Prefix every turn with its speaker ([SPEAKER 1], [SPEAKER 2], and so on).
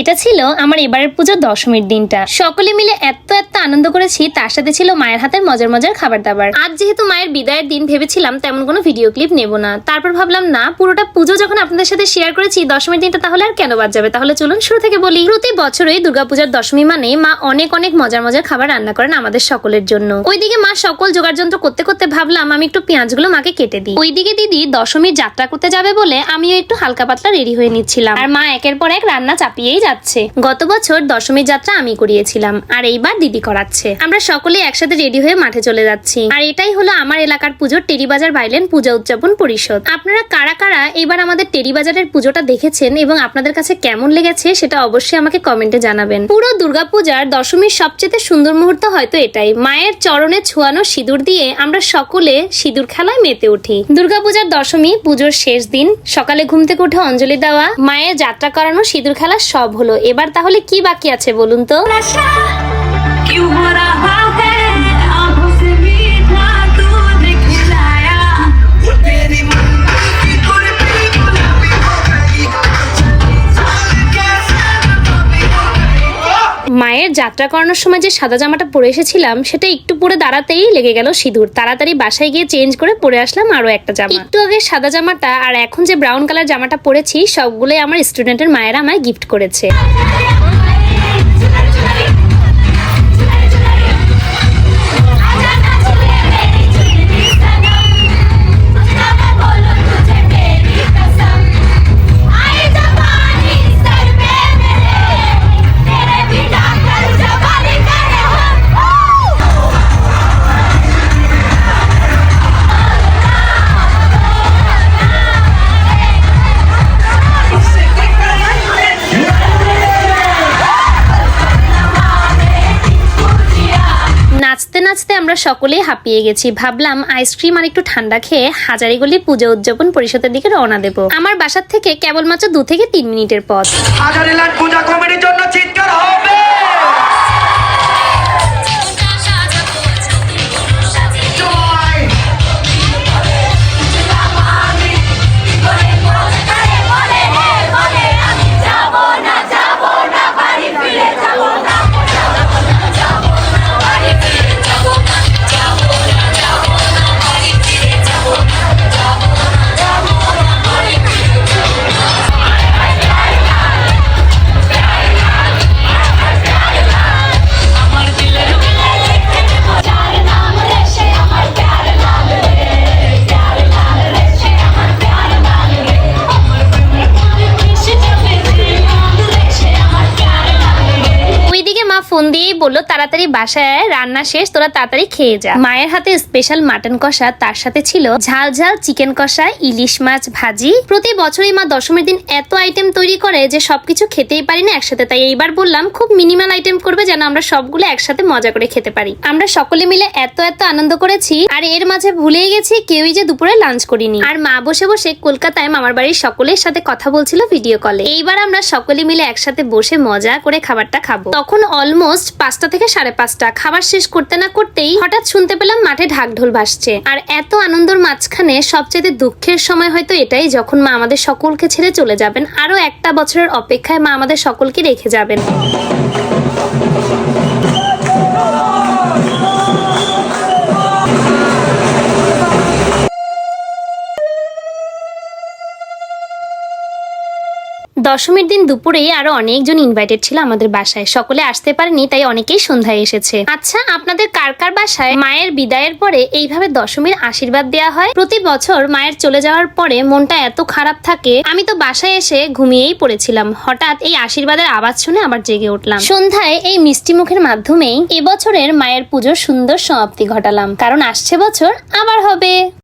[SPEAKER 1] এটা ছিল আমার এবারের পুজোর দশমীর দিনটা। সকলে মিলে এত এত আনন্দ করেছি, তার সাথে ছিল মায়ের হাতের মজার মজার খাবার দাবার। আজ যেহেতু মায়ের বিদায়ের দিন ভেবেছিলাম, তেমন কোনো ভিডিও ক্লিপ নেব না। তারপর ভাবলাম, না, পুরোটা পুজো যখন আপনাদের সাথে শেয়ার করেছি, দশমীর দিনটা তাহলে আর কেন বাদ যাবে? তাহলে চলুন শুরু থেকে বলি। প্রতি বছরই দুর্গাপূজার দশমী মানে মা অনেক অনেক মজার মজার খাবার রান্না করেন আমাদের সকলের জন্য। ওইদিকে মা সকল জোগাড় যন্ত্র করতে করতে ভাবলাম, আমি একটু পেঁয়াজগুলো মাকে কেটে দিই। ওইদিকে দিদি দশমীর যাত্রা করতে যাবে বলে আমিও একটু হালকা পাতলা রেডি হয়ে নিচ্ছিলাম। আর মা একের পর এক রান্না চাপিয়েই যাচ্ছে। গত বছর দশমীর যাত্রা আমি করিয়েছিলাম, আর এইবার দিদি করাচ্ছে। আমরা সকলে একসাথে রেডি হয়ে মাঠে চলে যাচ্ছি। আর এটাই হলো আমার এলাকার পুজোর টেরিবাজার বাইলেন পূজা উদযাপন পরিষদ। আপনারা কারা কারা এবার আমাদের টেরিবাজারের পুজোটা দেখেছেন এবং আপনাদের কাছে কেমন লেগেছে সেটা অবশ্যই আমাকে কমেন্টে জানাবেন। পুরো দুর্গাপূজার দশমীর সবচেয়ে সুন্দর মুহূর্ত হয়তো এটাই। মায়ের চরণে ছোঁয়ানো সিঁদুর দিয়ে আমরা সকলে সিঁদুর খেলায় মেতে উঠি। দুর্গাপূজার দশমী পুজোর শেষ দিন, সকালে ঘুম থেকে উঠে অঞ্জলি দেওয়া, মায়ের যাত্রা করানো সিঁদুর খেলা সব হলো। এবার তাহলে কি বাকি আছে বলুন তো? মায়ের যাত্রা করানোর সময় যে সাদা জামাটা পরে এসেছিলাম, সেটা একটু পরে দাঁড়াতেই লেগে গেল সিঁদুর। তাড়াতাড়ি বাসায় গিয়ে চেঞ্জ করে পরে আসলাম আরও একটা জামা। একটু আগে সাদা জামাটা আর এখন যে ব্রাউন কালার জামাটা পরেছি, সবগুলোই আমার স্টুডেন্টের মায়েরা আমায় গিফট করেছে। নাচতে আমরা সকলেই হাঁপিয়ে গেছি। ভাবলাম আইসক্রিম আর একটু ঠান্ডা খেয়ে হাজারি হাজারিগুলি পুজো উদযাপন পরিষদের দিকে রওনা দেব। আমার বাসার থেকে কেবলমাত্র দু থেকে তিন মিনিটের পথ।
[SPEAKER 2] পূজা কমিটির জন্য চিৎকার হবে।
[SPEAKER 1] ফোন দিয়েই বলল, তাড়াতাড়ি বাসায় রান্না শেষ, তোরা তাড়াতাড়ি খেয়ে যা। মায়ের হাতে স্পেশাল মাটন কষা, তার সাথে ছিল ঝাল ঝাল চিকেন কষা, ইলিশ মাছ ভাজি। প্রতি বছরই মা দশমীর দিন এত আইটেম তৈরি করে যে সবকিছু খেতেই পারি না একসাথে। তাই এইবার বললাম, খুব মিনিমাল আইটেম করবে যেন আমরা সবগুলো একসাথে মজা করে খেতে পারি। আমরা সকলে মিলে এত এত আনন্দ করেছি, আর এর মাঝে ভুলেই গেছি কেউই যে দুপুরে লাঞ্চ করিনি। আর মা বসে বসে কলকাতায় মামার বাড়ির সকলের সাথে কথা বলছিল ভিডিও কলে এইবার আমরা সকলে মিলে একসাথে বসে মজা করে খাবারটা খাব। তখন অলমোস্ট পাঁচটা থেকে সাড়ে পাঁচটা। খাবার শেষ করতে না করতেই হঠাৎ শুনতে পেলাম মাঠে ঢাকঢোল ভাসছে। আর এত আনন্দর মাঝখানে সবচেয়ে দুঃখের সময় হয়তো এটাই যখন মা আমাদের সকলকে ছেড়ে চলে যাবেন। আরও একটা বছরের অপেক্ষায় মা আমাদের সকলকে রেখে যাবেন। দশমীর দিন দুপুরে আরও অনেকজন ইনভাইটেড ছিল আমাদের বাসায়। সকলে আসতে পারেনি, তাই অনেকেই সন্ধ্যায় এসেছে। আচ্ছা আপনাদের কার কার বাসায় মায়ের বিদায়ের পরে এইভাবে দশমীর আশীর্বাদ দেওয়া হয়? প্রতি বছর মায়ের চলে যাওয়ার পরে মনটা এত খারাপ থাকে, আমি তো বাসায় এসে ঘুমিয়েই পড়েছিলাম। হঠাৎ এই আশীর্বাদের আওয়াজ শুনে আবার জেগে উঠলাম। সন্ধ্যায় এই মিষ্টি মুখের মাধ্যমেই এবছরের মায়ের পুজোর সুন্দর সমাপ্তি ঘটালাম। কারণ আসছে বছর, আবার হবে।